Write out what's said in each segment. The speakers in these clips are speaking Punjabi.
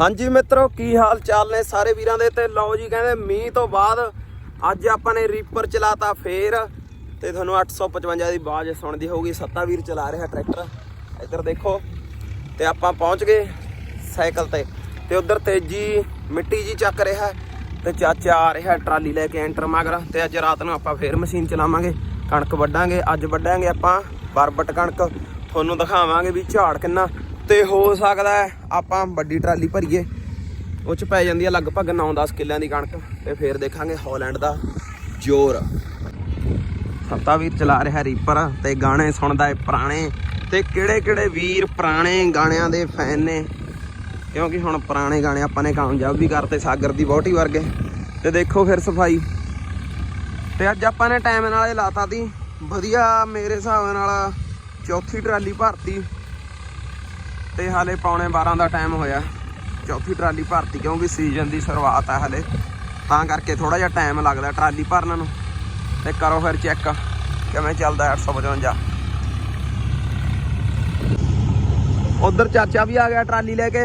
ਹਾਂਜੀ ਮਿੱਤਰੋ, ਕੀ ਹਾਲ ਚਾਲ ਨੇ ਸਾਰੇ ਵੀਰਾਂ ਦੇ? ਤੇ ਲਓ ਜੀ ਕਹਿੰਦੇ ਮੀਂਹ ਤੋਂ ਬਾਅਦ ਅੱਜ ਆਪਾਂ ਨੇ ਰੀਪਰ ਚਲਾਤਾ ਫੇਰ ਤੇ ਤੁਹਾਨੂੰ 855 ਦੀ ਆਵਾਜ਼ ਸੁਣਦੀ ਹੋਊਗੀ। ਸੱਤਾ ਵੀਰ ਚਲਾ ਰਿਹਾ ਟਰੈਕਟਰ। ਇੱਧਰ ਦੇਖੋ, ਤੇ ਆਪਾਂ ਪਹੁੰਚ ਗਏ ਸਾਈਕਲ ਤੇ। ਤੇ ਉਧਰ ਤੇਜੀ ਮਿੱਟੀ ਜੀ ਚੱਕ ਰਿਹਾ ਤੇ ਚਾਚਾ ਆ ਰਿਹਾ ਟਰਾਲੀ ਲੈ ਕੇ ਐਂਟਰ ਮਗਰ। ਤੇ ਅੱਜ ਰਾਤ ਨੂੰ ਆਪਾਂ ਫੇਰ ਮਸ਼ੀਨ ਚਲਾਵਾਂਗੇ, ਕਣਕ ਵੱਢਾਂਗੇ, ਅੱਜ ਵੱਢਾਂਗੇ ਆਪਾਂ। ਬਰਬਟ ਕਣਕ, ਤੁਹਾਨੂੰ ਦਿਖਾਵਾਂਗੇ ਵੀ ਝਾੜ ਕਿੰਨਾ ਤੇ ਹੋ ਸਕਦਾ ਆਪਾਂ ਵੱਡੀ ਟਰਾਲੀ ਭਰੀਏ। ਉਹ ਚ ਪੈ ਜਾਂਦੀ ਹੈ ਲਗਭਗ 9-10 ਕਿੱਲਿਆਂ ਦੀ ਕਣਕ ਤੇ ਫੇਰ ਦੇਖਾਂਗੇ ਹਾਲੈਂਡ ਦਾ ਜ਼ੋਰ। ਸੱਤਾ ਵੀਰ ਚਲਾ ਰਿਹਾ ਰੀਪਰ ਤੇ ਗਾਣੇ ਸੁਣਦਾ ਏ ਪੁਰਾਣੇ ਤੇ ਕਿਹੜੇ ਕਿਹੜੇ ਵੀਰ ਪੁਰਾਣੇ ਗਾਣਿਆਂ ਦੇ ਫੈਨ ਨੇ। ਕਿਉਂਕਿ ਹੁਣ ਪੁਰਾਣੇ ਗਾਣੇ ਆਪਾਂ ਨੇ ਕਾਮਯਾਬ ਵੀ ਕਰਤੇ ਸਾਗਰ ਦੀ ਬਹੁਤੀ ਵਰਗੇ। ਤੇ ਦੇਖੋ ਫਿਰ ਸਫ਼ਾਈ। ਤੇ ਅੱਜ ਆਪਾਂ ਨੇ ਟਾਈਮ ਨਾਲ ਇਹ ਲਾਤਾ ਤੀ। ਵਧੀਆ ਮੇਰੇ ਹਿਸਾਬ ਨਾਲ ਚੌਥੀ ਟਰਾਲੀ ਭਰਤੀ। ਤੇ ਹਾਲੇ ਪੌਣੇ 12 ਦਾ ਟਾਈਮ ਹੋਇਆ। ਚੌਥੀ ਟਰਾਲੀ ਭਰਤੀ, ਕਿਉਂਕਿ ਸੀਜ਼ਨ ਦੀ ਸ਼ੁਰੂਆਤ ਹੈ ਹਾਲੇ। ਤਾਂ ਕਰਕੇ ਥੋੜਾ ਜਿਹਾ ਟਾਈਮ ਲੱਗਦਾ ਟਰਾਲੀ ਭਰਨ ਨੂੰ। ਤੇ ਕਰੋ ਫਿਰ ਚੈੱਕ ਕਿਵੇਂ ਚੱਲਦਾ 855 ਉਧਰ ਚਾਚਾ ਵੀ ਆ ਗਿਆ ਟਰਾਲੀ ਲੈ ਕੇ।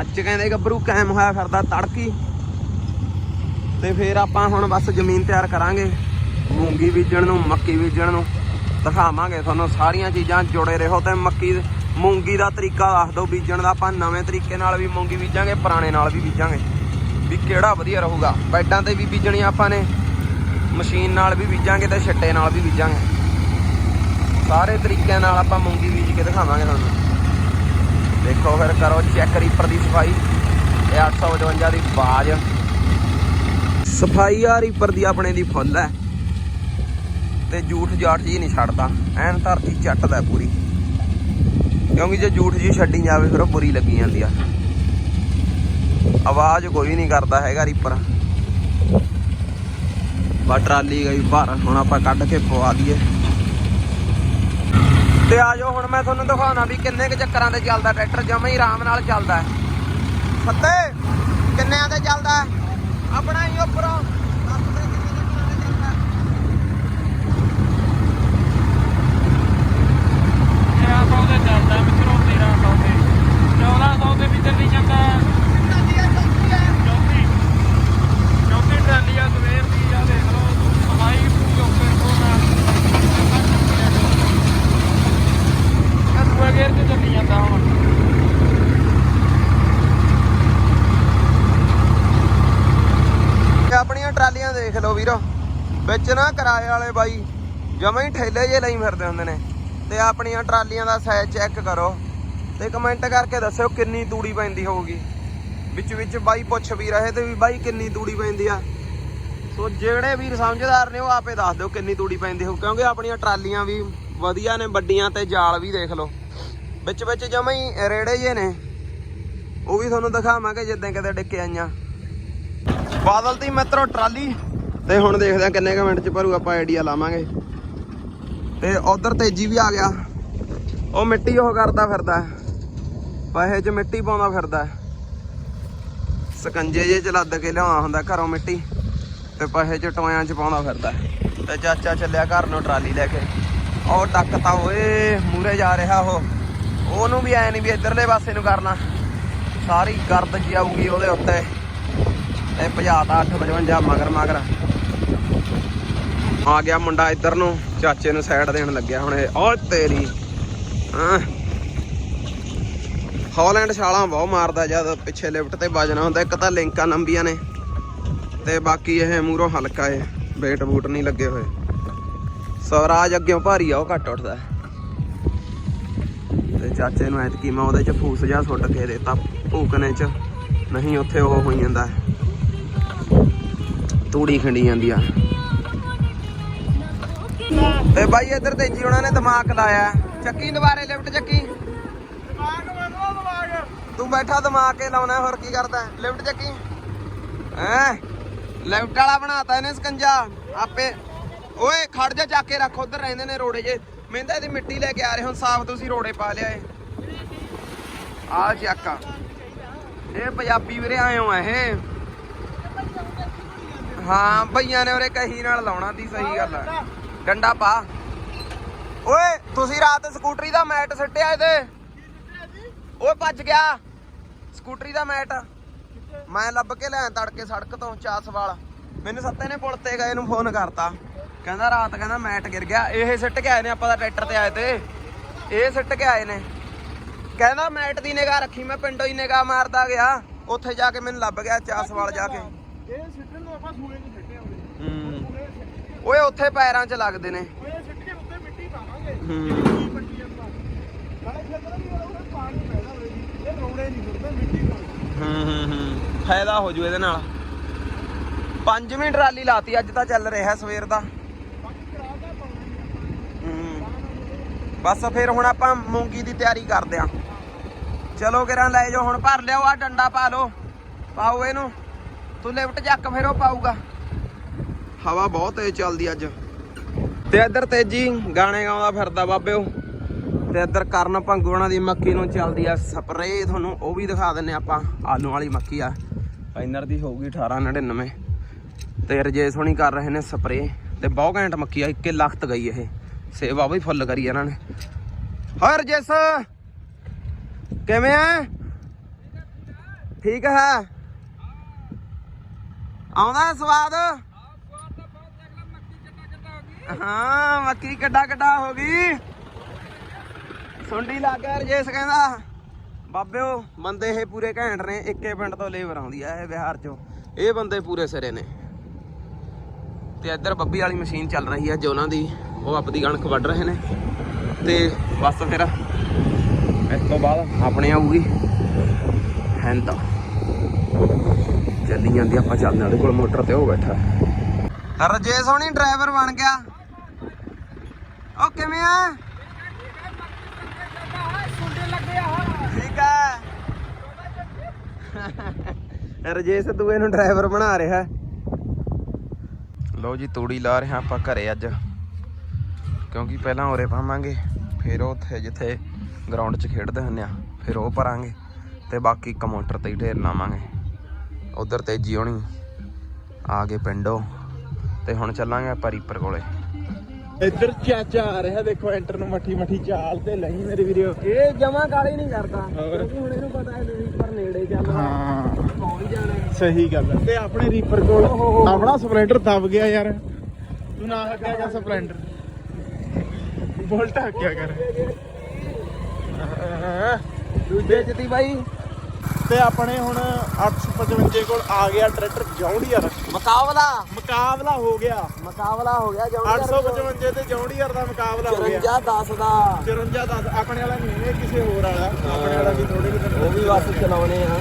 ਅੱਜ ਕਹਿੰਦੇ ਗੱਭਰੂ ਕਾਇਮ ਹੋਇਆ ਫਿਰਦਾ ਤੜਕੀ। ਤੇ ਫਿਰ ਆਪਾਂ ਹੁਣ ਬਸ ਜ਼ਮੀਨ ਤਿਆਰ ਕਰਾਂਗੇ। ਮੂੰਗੀ ਬੀਜਣ ਨੂੰ, ਮੱਕੀ ਬੀਜਣ ਨੂੰ। ਦਿਖਾਵਾਂਗੇ ਤੁਹਾਨੂੰ ਸਾਰੀਆਂ ਚੀਜ਼ਾਂ, ਜੁੜੇ ਰਹੋ ਤੇ ਮੱਕੀ ਮੂੰਗੀ ਦਾ ਤਰੀਕਾ ਦੱਸ ਦਿਓ, ਬੀਜਣ ਦਾ ਆਪਾਂ ਨਵੇਂ ਤਰੀਕੇ ਨਾਲ ਵੀ ਮੂੰਗੀ ਬੀਜਾਂਗੇ, ਪੁਰਾਣੇ ਨਾਲ ਵੀ ਬੀਜਾਂਗੇ। ਵੀ ਕਿਹੜਾ ਵਧੀਆ ਰਹੂਗਾ। ਬੈਡਾਂ ਤੇ ਵੀ ਬੀਜਣੀ ਆਪਾਂ ਨੇ, ਮਸ਼ੀਨ ਨਾਲ ਵੀ ਬੀਜਾਂਗੇ ਤੇ ਛੱਟੇ ਨਾਲ ਵੀ ਬੀਜਾਂਗੇ। ਸਾਰੇ ਤਰੀਕਿਆਂ ਨਾਲ ਆਪਾਂ ਮੂੰਗੀ ਬੀਜ ਕੇ ਦਿਖਾਵਾਂਗੇ ਤੁਹਾਨੂੰ। ਦੇਖੋ ਫਿਰ ਕਰੋ ਚੈੱਕ ਰੀਪਰ ਦੀ ਸਫ਼ਾਈ। ਇਹ 855 ਦੀ ਬਾਜ। ਸਫ਼ਾਈ ਆ ਰੀਪਰ ਦੀ ਆਪਣੇ ਦੀ ਫੁੱਲ ਹੈ। ਤੇ ਜੂਠ ਜਾਟ ਜੀ ਨਹੀਂ ਛੱਡਦਾ। ਐਨ ਧਰਤੀ ਚੱਟਦਾ ਪੂਰੀ। ਕਿਉਂਕਿ ਜੇ ਝੂਠ ਜੀ ਛੱਡੀ ਜਾਵੇ ਫਿਰ ਉਹ ਬੁਰੀ ਲੱਗੀ ਜਾਂਦੀ ਆ। ਆਵਾਜ਼ ਕੋਈ ਨਹੀਂ ਕਰਦਾ ਹੈਗਾ ਰੀਪਰ। ਬਾ ਟਰਾਲੀ ਗਈ ਭਰ ਹੁਣ ਆਪਾਂ ਕੱਢ ਕੇ ਪਵਾ ਦਈਏ। ਤੇ ਆ ਜਾਓ, ਹੁਣ ਮੈਂ ਤੁਹਾਨੂੰ ਦਿਖਾਉਣਾ ਵੀ ਕਿੰਨੇ ਕੁ ਚੱਕਰਾਂ ਤੇ ਚੱਲਦਾ ਟਰੈਕਟਰ, ਜਮਾ ਹੀ ਆਰਾਮ ਨਾਲ ਚੱਲਦਾ ਹੈ। ਸੱਤੇ ਕਿੰਨਿਆਂ ਤੇ ਚੱਲਦਾ ਆਪਣਾ ਹੀ ਉੱਪਰੋਂ ਦੱਸ ਦੇ ਕਿੰਨੇ ਚੱਕਰਾਂ ਤੇ ਚੱਲਦਾ ਹੈ? 1300 ਦੇ ਚੱਲਦਾ ਮਿੱਤਰੋ 1300 ਦੇ 1400 ਦੇ ਵੀ ਚੱਲੀ ਜਾਂਦਾ। ਚੌਥੀ ਚੌਥੀ ਟਰਾਲੀ ਆ, ਸਵੇਰ ਦੀ ਆ, ਦੇਖ ਲਓ, ਸਫ਼ਾਈ ਪੂਰੀ ਓਕੇ ਹੋਣਾ ਦੂਆ ਗੇਰ ਤੇ ਚੱਲੀ ਜਾਂਦਾ ਹੁਣ। ਆਪਣੀਆਂ ਟਰਾਲੀਆਂ ਦੇਖ ਲਓ ਵੀਰੋ, ਵਿੱਚ ਨਾ ਕਿਰਾਏ ਵਾਲੇ ਬਾਈ ਜਮਾਂ ਹੀ ਠੇਲੇ ਜੇ ਲਈ ਫਿਰਦੇ ਹੁੰਦੇ ਨੇ। ਤੇ ਆਪਣੀਆਂ ਟਰਾਲੀਆਂ ਦਾ ਸਾਈਜ਼ ਚੈੱਕ ਕਰੋ ਤੇ ਕਮੈਂਟ ਕਰਕੇ ਦੱਸਿਓ ਕਿੰਨੀ ਤੂੜੀ ਪੈਂਦੀ ਹੋਊਗੀ। ਵਿੱਚ ਵਿੱਚ ਬਾਈ ਪੁੱਛ ਵੀ ਰਹੇ ਤੇ ਵੀ ਬਾਈ ਕਿੰਨੀ ਤੂੜੀ ਪੈਂਦੀ ਆ। ਸੋ ਜਿਹੜੇ ਵੀਰ ਸਮਝਦਾਰ ਨੇ ਉਹ ਆਪੇ ਦੱਸ ਦਿਓ ਕਿੰਨੀ ਤੂੜੀ ਪੈਂਦੀ ਹੋਊ, ਕਿਉਂਕਿ ਆਪਣੀਆਂ ਟਰਾਲੀਆਂ ਵੀ ਵਧੀਆ ਨੇ, ਵੱਡੀਆਂ ਤੇ ਜਾਲ ਵੀ ਦੇਖ ਲਓ। ਵਿੱਚ ਵਿੱਚ ਜਮਾਂ ਹੀ ਰੇੜੇ ਜੇ ਨੇ। ਉਹ ਵੀ ਤੁਹਾਨੂੰ ਦਿਖਾਵਾਂਗੇ ਜਿੱਦਾਂ ਕਿਤੇ ਡਿੱਕੇ ਆਈਆਂ। ਬਾਦਲ ਦੀ ਮਿੱਤਰੋ ਟਰਾਲੀ, ਤੇ ਹੁਣ ਦੇਖਦੇ ਆ ਕਿੰਨੇ ਕੁ ਮਿੰਟ ਚ ਭਰੂ ਆਪਾਂ ਆਈਡੀਆ ਲਾਵਾਂਗੇ। ਤੇ ਉਧਰ ਤੇਜੀ ਵੀ ਆ ਗਿਆ। ਉਹ ਮਿੱਟੀ ਉਹ ਕਰਦਾ ਫਿਰਦਾ ਹੈ। ਚ ਮਿੱਟੀ ਪਾਉਂਦਾ ਫਿਰਦਾ ਸਕੰਜੇ ਜੇ ਚ ਲੱਦ ਕੇ ਲਿਆਉਣਾ ਹੁੰਦਾ ਘਰੋਂ ਮਿੱਟੀ ਤੇ ਪਾਹੇ ਚ ਟੋਇਆਂ ਚ ਪਾਉਂਦਾ ਫਿਰਦਾ ਤੇ ਚਾਚਾ ਚੱਲਿਆ ਘਰ ਨੂੰ ਟਰਾਲੀ ਲੈ ਕੇ। ਉਹ ਟੱਕਤਾ ਓਏ ਮੂਰੇ ਜਾ ਰਿਹਾ ਉਹ। ਉਹਨੂੰ ਵੀ ਐ ਨਹੀਂ ਵੀ ਇਧਰਲੇ ਪਾਸੇ ਨੂੰ ਕਰਨਾ। ਸਾਰੀ ਗਰਦ ਜੀ ਆਊਗੀ ਉਹਦੇ ਉੱਤੇ। ਇਹ ਭਜਾਤਾ 855 ਮਗਰ ਮਗਰ ਆ ਗਿਆ ਮੁੰਡਾ ਇੱਧਰ ਨੂੰ, ਚਾਚੇ ਨੂੰ ਸਾਈਡ ਦੇਣ ਲੱਗਿਆ ਹੁਣ ਓ ਤੇਰੀ, ਹਾਂ? ਹਾਲੈਂਡ ਛਾਲਾਂ ਬਹੁਤ ਮਾਰਦਾ ਜਦ ਪਿੱਛੇ ਲਿਫਟ ਤੇ ਵੱਜਣਾ ਹੁੰਦਾ, ਇੱਕ ਤਾਂ ਲਿੰਕਾਂ ਲੰਬੀਆਂ ਨੇ ਤੇ ਬਾਕੀ ਇਹ ਮੂਰੋਂ ਹਲਕਾ ਏ ਵੇਟ ਬੂਟ ਨਹੀਂ ਲੱਗੇ ਹੋਏ। ਸਵਰਾਜ ਅੱਗੇ ਭਾਰੀ ਆ, ਉਹ ਘੱਟ ਉੱਠਦਾ। ਤੇ ਚਾਚੇ ਨੂੰ ਐਤਕੀ ਮੈਂ ਉਹਦੇ ਚ ਫੂਸ ਜਾ ਸੁੱਟ ਕੇ ਦੇਤਾ ਭੂਕਨੇ ਚ, ਨਹੀਂ ਉੱਥੇ ਉਹ ਹੋਈ ਜਾਂਦਾ। ਤੂੜੀ ਖੰਡੀ ਜਾਂਦੀ ਆ। ਤੇ ਬਾਈ ਇੱਧਰ ਤੇਜੀ ਉਹਨਾਂ ਨੇ ਦਿਮਾਗ ਲਾਇਆ। ਚੱਕੀ ਦੁਬਾਰੇ ਲਿਫਟ ਚੱਕੀ। ਤੂੰ ਬੈਠਾ ਦਿਮਾਗ ਕੇ ਲਾਉਣਾ, ਹੋਰ ਕੀ ਕਰਦਾ? ਲਿਫਟ ਚੱਕੀ। ਹੈ? ਲਿਫਟ ਵਾਲਾ ਬਣਾਤਾ ਇਹਨੇ ਸਕੰਜਾ। ਆਪੇ। ਓਏ, ਖੜ ਜਾ, ਚੱਕ ਕੇ ਰੱਖ। ਉਧਰ ਰਹਿੰਦੇ ਨੇ ਰੋੜੇ ਜੇ। ਮਹਿੰਦਾ ਇਹਦੀ ਮਿੱਟੀ ਲੈ ਕੇ ਆ ਰਹੇ ਹੁਣ, ਸਾਫ਼ ਤੁਸੀਂ ਰੋੜੇ ਪਾ ਲਿਆਏ ਆ ਚੱਕਾ ਇਹ ਪੰਜਾਬੀ ਵੀਰੇ ਆਏ ਹੋ ਇਹ। ਹਾਂ ਭਈਆਂ ਨੇ ਉਰੇ ਕਹੀ ਨਾਲ ਲਾਉਣਾ ਦੀ ਸਹੀ ਗੱਲ ਆ। ਡੰਡਾ ਪਾ। ਓਏ, ਤੁਸੀਂ ਰਾਤ ਸਕੂਟਰੀ ਦਾ ਮੈਟ ਸਿੱਟਿਆ ਇਹਦੇ? ਓਏ, ਭੱਜ ਗਿਆ। ਸਕੂਟਰੀ ਦਾ ਮੈਟ। ਮੈਂ ਲੱਭ ਕੇ ਲਿਆ ਤੜਕੇ ਸੜਕ ਤੋਂ ਚਾਸਵਾਲ ਮੈਨੂੰ ਸੱਤੇ ਨੇ ਪੁਲ ਤੇ ਗਏ ਨੂੰ ਫੋਨ ਕਰਤਾ। ਕਹਿੰਦਾ ਰਾਤ ਕਹਿੰਦਾ ਮੈਟ ਗਿਰ ਗਿਆ। ਇਹ ਸਿੱਟ ਕੇ ਆਏ ਨੇ ਆਪਾਂ ਦਾ ਟਰੈਕਟਰ ਤੇ ਆਏ ਤੇ। ਇਹ ਸਿੱਟ ਕੇ ਆਏ ਨੇ। ਕਹਿੰਦਾ ਮੈਟ ਦੀ ਨਿਗਾਹ ਰੱਖੀ, ਮੈਂ ਪਿੰਡੋਂ ਹੀ ਨਿਗਾਹ ਮਾਰਦਾ ਗਿਆ। ਉੱਥੇ ਜਾ ਕੇ ਮੈਨੂੰ ਲੱਭ ਗਿਆ ਚਾਸਵਾਲ ਜਾ ਕੇ। ਇਹ ਸਿੱਟਣ ਨੂੰ ਆਪਾਂ ਸੂਏ ਓਏ ਉੱਥੇ ਪੈਰਾਂ 'ਚ ਲੱਗਦੇ ਨੇ। ਓਏ ਸਿੱਟ ਕੇ ਉੱਤੇ ਮਿੱਟੀ ਪਾਵਾਂਗੇ। ਹੂੰ। ਕੀ ਪੱਟੀ ਜਾਂਦਾ ਨਾਲੇ ਖੇਤਰ ਵੀ ਉਹ ਪਾਣੀ ਪੈਦਾ ਹੋਵੇ ਜੀ ਇਹ ਰੋੜੇ ਨਹੀਂ ਫਿਰਦੇ ਮਿੱਟੀ ਪਾਉਂਦੇ ਹੂੰ ਹੂੰ ਹੂੰ। ਫਾਇਦਾ ਹੋ ਜੂ ਇਹਦੇ ਨਾਲ। ਪੰਜਵੀਂ ਟਰਾਲੀ ਲਾਤੀ ਅੱਜ ਤਾਂ ਚੱਲ ਰਿਹਾ ਸਵੇਰ ਦਾ। ਬਸ ਫਿਰ ਹੁਣ ਆਪਾਂ ਮੂੰਗੀ ਦੀ ਤਿਆਰੀ ਕਰਦੇ ਆਂ। ਚਲੋ ਕਿਰਾਂ ਲੈ ਜਾਓ ਹੁਣ ਭਰ ਲਿਓ ਆ ਡੰਡਾ ਪਾ ਲਓ। ਪਾਓ ਇਹਨੂੰ। ਤੂੰ ਲਿਫਟ ਚੱਕ ਫਿਰ ਉਹ ਪਾਊਗਾ। ਹਵਾ ਬਹੁਤ ਤੇਜ਼ ਚੱਲਦੀ ਅੱਜ। ਤੇ ਇੱਧਰ ਤੇਜੀ ਗਾਣੇ ਗਾਉਂਦਾ ਫਿਰਦਾ ਬਾਬਿਓ ਤੇ ਇੱਧਰ ਕਰਨ ਭੰਗੂ ਦੀ ਮੱਕੀ ਨੂੰ ਚੱਲਦੀ ਆ ਸਪਰੇ ਤੁਹਾਨੂੰ ਉਹ ਵੀ ਦਿਖਾ ਦਿੰਨੇ ਆਪਾਂ। ਆਲੂ ਵਾਲੀ ਮੱਕੀ ਆ। ਪੈਨਰ ਦੀ ਹੋਊਗੀ 1899 ਤੇ ਰਜੇ ਸੋਣੀ ਕਰ ਰਹੇ ਨੇ ਸਪਰੇ ਤੇ ਬਹੁਤ ਘੈਂਟ ਮੱਕੀ ਆ, ਇੱਕੇ ਲਖਤ ਗਈ ਇਹ। ਸੇਵਾ ਵੀ ਫੁੱਲ ਕਰੀ ਇਹਨਾਂ ਨੇ। ਹਾਂ ਰਜੇਸ! ਕਿਵੇਂ ਆ? ਠੀਕ ਹੈ? ਆਉਂਦਾ ਸਵਾਦ? ਹਾਂ, ਮੱਕੀ ਕੱਡਾ ਕੱਡਾ ਹੋ ਗਈ। ਸੁੰਡੀ ਲੱਗ ਗਿਆ ਰਜੇਸ਼ ਕਹਿੰਦਾ, ਬਾਬਿਓ, ਬੰਦੇ ਇਹ ਪੂਰੇ ਘੈਂਟ ਨੇ, ਇੱਕੇ ਪਿੰਡ ਤੋਂ ਲੇਬਰ ਆਉਂਦੀ ਆ ਇਹ ਬਿਹਾਰ ਚੋਂ। ਇਹ ਬੰਦੇ ਪੂਰੇ ਸਿਰੇ ਨੇ। ਤੇ ਇੱਧਰ ਬੱਬੀ ਵਾਲੀ ਮਸ਼ੀਨ ਚੱਲ ਰਹੀ ਹੈ ਜੋ ਦੀ, ਉਹ ਆਪਦੀ ਕਣਕ ਵੱਢ ਰਹੇ ਨੇ। ਤੇ ਬਸ ਫਿਰ, ਇਸ ਤੋਂ ਬਾਅਦ ਆਪਣੇ ਆਊਗੀ। ਹੈਂਦਾ ਚੱਲੀ ਜਾਂਦੀ ਆਪਾਂ ਚੱਲਦੇ ਹਾਂ ਉਹਦੇ ਕੋਲ ਮੋਟਰ ਤੇ ਉਹ ਬੈਠਾ। ਰਜੇ ਸੋਣੀ ਡਰਾਈਵਰ ਬਣ ਗਿਆ। ਉਹ ਕਿਵੇਂ ਆ? ਠੀਕ ਆ। ਰਜੇਸ਼ ਦੂਏ ਨੂੰ ਡਰਾਈਵਰ ਬਣਾ ਰਿਹਾ। ਲਓ ਜੀ, ਤੂੜੀ ਲਾ ਰਹੇ ਹਾਂ ਆਪਾਂ ਘਰੇ ਅੱਜ। ਕਿਉਂਕਿ ਪਹਿਲਾਂ ਉਰੇ ਪਾਵਾਂਗੇ, ਫਿਰ ਉੱਥੇ ਜਿੱਥੇ ਗਰਾਊਂਡ 'ਚ ਖੇਡਦੇ ਹੁੰਨੇ ਆ, ਫਿਰ ਉਹ ਭਰਾਂਗੇ ਤੇ ਬਾਕੀ ਕਮੋਟਰ ਤੇ ਹੀ ਢੇਰ ਲਾਵਾਂਗੇ ਉਧਰ ਤੇਜੀ ਹੋਣੀ, ਆ ਗਏ ਪਿੰਡੋਂ। ਤੇ ਹੁਣ ਚੱਲਾਂਗੇ ਆਪਾਂ ਰੀਪਰ ਕੋਲੇ। ਇੱਧਰ ਚਾਚਾ ਆ ਰਿਹਾ ਦੇਖੋ ਐਂਟਰ ਨੂੰ ਮੱਠੀ ਮੱਠੀ ਚਾਲ ਤੇ ਲਈ ਮੇਰੇ ਵੀਰੋ ਇਹ ਜਮਾ ਕਾਲੀ ਨਹੀਂ ਕਰਦਾ। ਹੋਰ? ਕਿਉਂਕਿ ਹੁਣ ਇਹਨੂੰ ਪਤਾ ਹੈ ਰੀਪਰ ਨੇੜੇ ਚੱਲ ਹਾਂ। ਪਹੁੰਚ ਜਾਣਾ ਹੈ। ਸਹੀ ਗੱਲ ਹੈ। ਤੇ ਆਪਣੇ ਰੀਪਰ ਕੋਲ ਆਪਣਾ ਸਪਲੈਂਡਰ ਦਬ ਗਿਆ ਯਾਰ। ਤੂੰ ਨਾ ਹੱਕਿਆ ਕਰ ਸਪਲੈਂਡਰ ਬੋਲਟ ਹੱਕਿਆ ਕਰ। ਦੂਜੇ ਚ ਦੀ ਬਾਈ। ਤੇ ਆਪਣੇ ਹੁਣ 855 ਕੋਲ ਆ ਗਿਆ ਟਰੈਕਟਰ ਜੌਂਡੀਅਰ। ਮੁਕਾਬਲਾ। ਮੁਕਾਬਲਾ ਹੋ ਗਿਆ। ਮੁਕਾਬਲਾ ਹੋ ਗਿਆ ਜੌਂ 855 ਤੇ ਜੌਂਡੀਅਰ ਦਾ ਮੁਕਾਬਲਾ ਹੋ ਗਿਆ। 54 10 ਦਾ। 54 10 ਆਪਣੇ ਵਾਲਾ ਨਹੀਂ ਇਹ ਕਿਸੇ ਹੋਰ ਵਾਲਾ। ਆਪਣੇ ਵਾਲਾ ਵੀ ਥੋੜੇ ਜਿਹੇ ਉਹ ਵੀ ਬਸ ਚਲਾਉਣੇ ਆ।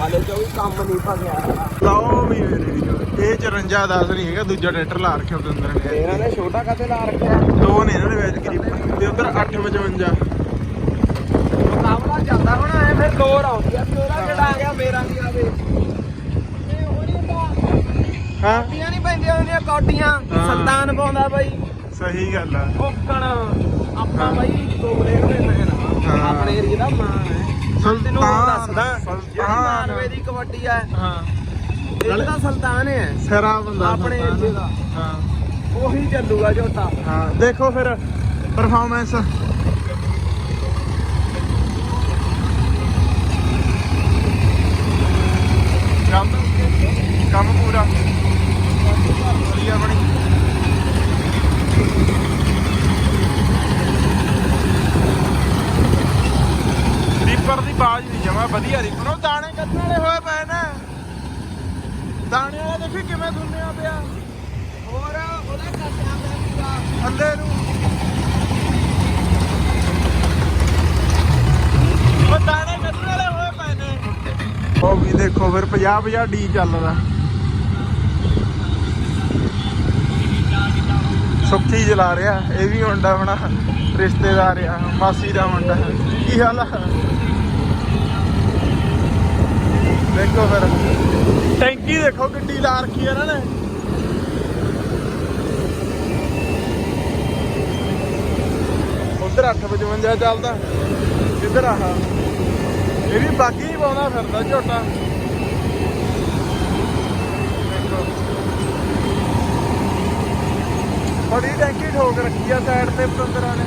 ਹਾਲੇ ਜੋ ਵੀ ਕੰਮ ਨਹੀਂ ਭਗਿਆ ਲਾਓ ਵੀ ਮੇਰੇ ਵੀਰੋ ਇਹ 54 10 ਨਹੀਂ ਹੈਗਾ ਦੂਜਾ ਟਰੈਕਟਰ ਲਾ ਰੱਖਿਆ ਉਹਦੇ ਅੰਦਰ। ਨੇ ਇਹਨਾਂ ਨੇ ਛੋਟਾ ਕਾਤੇ ਲਾ ਰੱਖਿਆ? ਦੋ ਨੇ ਇਹਨਾਂ ਦੇ ਵਿੱਚ ਕਰੀਬ ਤੇ ਉਧਰ 855 ਮੁਕਾਬਲਾ ਚੱਲਦਾ ਹੁਣ ਐ ਫਿਰ ਦੋ ਆਉਂਦੀ ਆ। ਤੇਰਾ ਕਿਹੜਾ ਆ ਗਿਆ ਮੇਰਾ ਨਹੀਂ ਆਵੇ। ਇਹ ਹੋ। ਨਹੀਂ ਹੁੰਦਾ ਹਾਂ ਕੌਡੀਆਂ ਨਹੀਂ ਪੈਂਦੀਆਂ ਹੁੰਦੀਆਂ ਕੌਡੀਆਂ ਹਾਂ। ਸੰਤਾਨ ਪਾਉਂਦਾ ਬਾਈ। ਸਹੀ ਗੱਲ ਆ। ਕੋਕਣ ਆਪਾਂ ਬਾਈ ਕੋਲੇ ਦੇ ਮੈਨ ਹਾਂ। ਆਪਣੇ ਏਰੀਏ ਦਾ ਮਾਨ ਹੈ। ਤੈਨੂੰ ਸੁਲਤਾਨ, ਦੱਸਦਾ ਜਿਹੜੀ ਸੁਲਤਾਨ। ਮਾਨਵੇ ਦੀ ਕਬੱਡੀ ਹੈ ਹਾਂ। ਇਹ ਤਾਂ ਸੁਲਤਾਨ ਹੈ। ਸਿਰਾ ਬੰਦਾ ਆਪਣੇ ਸੁਲਤਾਨ। ਏਰੀਏ ਦਾ। ਹਾਂ। ਉਹੀ ਚੱਲੂਗਾ ਝੋਟਾ। ਹਾਂ। ਦੇਖੋ ਫਿਰ ਪਰਫਾਰਮੈਂਸ ਕੰਮ ਕੰਮ ਪੂਰਾ। ਵਧੀਆ ਬਣੀ। ਰੀਪਰ ਦੀ ਬਾਜ ਨਹੀਂ ਜਮਾ ਵਧੀਆ ਰੀਪਰ ਉਹ ਦਾਣੇ ਕੱਢਣ ਵਾਲੇ ਹੋਏ ਪਏ ਨੇ। ਦਾਣੇ ਵਾਲੇ ਦੇਖੀ ਕਿਵੇਂ ਦੁੰਨਿਆ ਪਿਆ। ਹੋਰ ਉਹਦਾ ਕੱਟਿਆ ਪਿਆ ਪੂਰਾ। ਥੱਲੇ ਨੂੰ। ਉਹ ਦਾਣੇ ਕੱਢਣ ਵਾਲੇ ਹੋਏ ਪਏ ਨੇ। ਉਹ ਵੀ ਦੇਖੋ ਫਿਰ 50 50 ਡੀ ਚੱਲਦਾ। ਸੁੱਖੀ ਜਲਾ ਰਿਹਾ, ਇਹ ਵੀ ਮੁੰਡਾ ਆਪਣਾ ਰਿਸ਼ਤੇਦਾਰ ਆ, ਮਾਸੀ ਦਾ ਮੁੰਡਾ। ਕੀ ਹਾਲ ਆ? ਦੇਖੋ ਫਿਰ। ਟੈਂਕੀ ਦੇਖੋ ਗੱਡੀ ਲਾ ਰੱਖੀ ਇਹਨਾਂ ਨੇ। ਉਧਰ 855 ਚੱਲਦਾ। ਇੱਧਰ ਆਹ ਇਹ ਵੀ ਬਾਗੀ ਪਾਉਂਦਾ ਫਿਰਦਾ ਝੋਟਾ ਦੇਖੋ ਬੜੀ ਟੈਂਕੀ ਠੋਕ ਰੱਖੀ ਆ ਸਾਈਡ ਤੇ ਪਤੰਦਰਾਂ ਨੇ।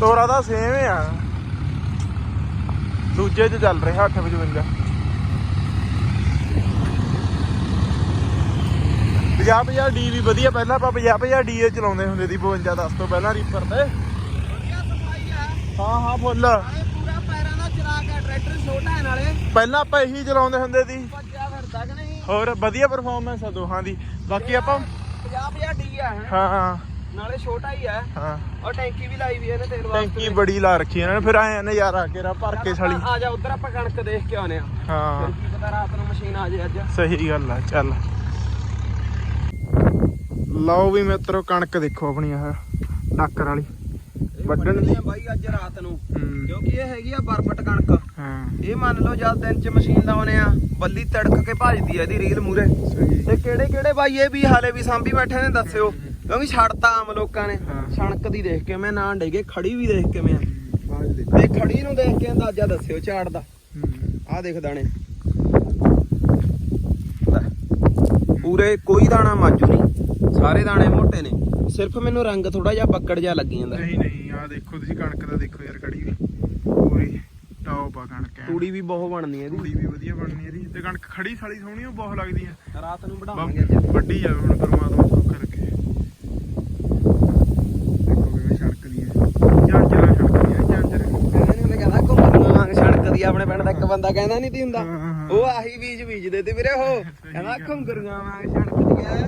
ਤੋਰਾ ਦਾ ਸੇਮ ਆ। ਦੂਜੇ 'ਚ ਚੱਲ ਰਿਹਾ 855 ਪੰਜਾਹ ਪੰਜਾਹ ਡੀ ਵੀ ਵਧੀਆ ਪਹਿਲਾਂ ਆਪਾਂ 50 50 ਡੀ ਏ ਚਲਾਉਂਦੇ ਹੁੰਦੇ ਸੀ 52 10 ਤੋਂ ਪਹਿਲਾਂ ਰੀਪਰ ਤੇ। ਹਾਂ ਹਾਂ ਫੁੱਲ। ਪੂਰਾ ਪੈਰਾਂ ਦਾ ਚਲਾ ਕੇ ਟਰੈਕਟਰ ਛੋਟਾ ਹੈ ਨਾਲੇ। ਪਹਿਲਾਂ ਆਪਾਂ ਇਹੀ ਚਲਾਉਂਦੇ ਹੁੰਦੇ ਸੀ ਭੱਜਿਆ ਫਿਰਦਾ ਕਿ ਨਹੀਂ ਹੋਰ ਵਧੀਆ ਪਰਫਾਰਮੈਂਸ ਆ ਦੋਹਾਂ ਦੀ। ਬਾਕੀ ਆਪਾਂ 50 50 ਡੀ ਆ ਹੈਂ। ਹਾਂ। ਨਾਲੇ ਛੋਟਾ ਹੀ ਹੈ ਹਾਂ। ਔਰ ਟੈਂਕੀ ਵੀ ਲਾਈ ਵੀ ਇਹਨੇ ਤੇਲ ਵਾਸਤੇ। ਟੈਂਕੀ ਬੜੀ ਲਾ ਰੱਖੀ ਇਹਨਾਂ ਨੇ। ਫਿਰ ਆਏ ਨਜ਼ਾਰਾ ਕੇਰਾ ਭਰ ਕੇ ਸਾਲੀ। ਆ ਜਾ ਉਧਰ ਆਪਾਂ ਕਣਕ ਦੇਖ ਕੇ ਆਉਨੇ ਆ। ਹਾਂ। ਕੀ ਪਤਾ ਰਾਤ ਨੂੰ ਮਸ਼ੀਨ ਆ ਜੇ ਅੱਜ। ਸਹੀ ਗੱਲ ਆ ਚੱਲ। ਲਓ ਵੀ ਮਿੱਤਰੋ ਕਣਕ ਦੇਖੋ ਆਪਣੀ ਆਹ। ਡਾਕਰ ਵਾਲੀ ਵੱਢਣ ਦੀ। ਬਾਈ ਅੱਜ ਰਾਤ ਨੂੰ। ਕਿਉਂਕਿ ਇਹ ਹੈਗੀ ਆ ਬਰਬਟ ਕਣਕ। ਹਾਂ। ਇਹ ਮੰਨ ਲਓ ਜਦ ਦਿਨ ਚ ਮਸ਼ੀਨ ਲਾਉਨੇ ਆ ਬੱਲੀ ਤੜਕ ਕੇ ਭੱਜਦੀ ਆ ਇਹਦੀ ਰੀਲ ਮੂਰੇ ਤੇ ਕਿਹੜੇ ਕਿਹੜੇ ਬਾਈ ਇਹ ਵੀ ਹਾਲੇ ਵੀ ਸਾਂਭੀ ਬੈਠੇ ਨੇ ਦੱਸਿਓ। ਕਿਉਂਕਿ ਛੱਡਤਾ ਆਮ ਲੋਕਾਂ ਨੇ। ਹਾਂ। ਛਣਕ ਦੀ ਦੇਖ ਕੇ ਮੈਂ ਨਾਂ ਡੇਗੇ ਖੜੀ ਵੀ ਦੇਖ ਕੇ ਮੈਂ। ਤੇ ਖੜੀ ਨੂੰ ਦੇਖ ਕੇ ਅੰਦਾਜ਼ਾ ਦੱਸਿਓ ਝਾੜ ਦਾ। ਆਹ ਦੇਖ ਦਾਣੇ। ਪੂਰੇ ਕੋਈ ਦਾਣਾ ਮਾਜੂ ਨਹੀਂ। ਸਾਰੇ ਦਾਣੇ ਮੋਟੇ ਨੇ। ਸਿਰਫ ਮੈਨੂੰ ਰੰਗ ਥੋੜਾ ਜਿਹਾ ਬੱਕੜ ਜਿਹਾ ਲੱਗੀ ਜਾਂਦਾ। ਨਹੀਂ ਨਹੀਂ ਆ ਦੇਖੋ ਤੁਸੀਂ ਕਣਕ ਦਾ ਦੇਖੋ ਯਾਰ ਕੜੀ ਵੀ। ਪੂਰੀ ਟੌਪ ਆ ਕਣਕ ਐਨ। ਤੂੜੀ ਵੀ ਬਹੁਤ ਬਣਦੀ ਹੈ ਤੂੜੀ ਵੀ ਵਧੀਆ ਬਣਨੀ ਇਹਦੀ। ਤੇ ਕਣਕ ਖੜੀ ਸਾਲੀ ਸੋਹਣੀ ਉਹ ਬਹੁਤ ਲੱਗਦੀ ਇਹਦੀ ਰਾਤ ਨੂੰ ਵਢਾਵਾਂਗੇ ਅੱਜ। ਵੱਡੀ ਜਾਵੇ ਹੁਣ ਪਰਮਾਤਮਾ ਸੁੱਖ ਰੱਖੇ। ਦੇਖੋ ਕਿਵੇਂ ਛੜਕਦੀ ਹੈ। ਝਾਂਜਰਾਂ ਛੜਕਦੀਆਂ ਨੇ ਝਾਂਜਰ। ਕਹਿੰਦੇ ਨੇ ਉਹਨੇ ਕਹਿੰਦਾ ਘੁੰਮਣਾ ਵਾਂਗ ਸੜਕਦੀ ਆਪਣੇ ਪਿੰਡ ਦਾ ਇੱਕ ਬੰਦਾ ਕਹਿੰਦਾ ਨਹੀਂ ਤੀ ਹੁੰਦਾ। ਹਾਂ, ਹਾਂ, ਹਾਂ। ਉਹ ਆਹੀ ਬੀਜ ਬੀਜਦੇ ਤੇ ਵੀਰੇ ਉਹ। ਕਹਿੰਦਾ ਘੁੰਗਰੀਆਂ ਵਾਂਗ ਸੜਕਦੀ ਐ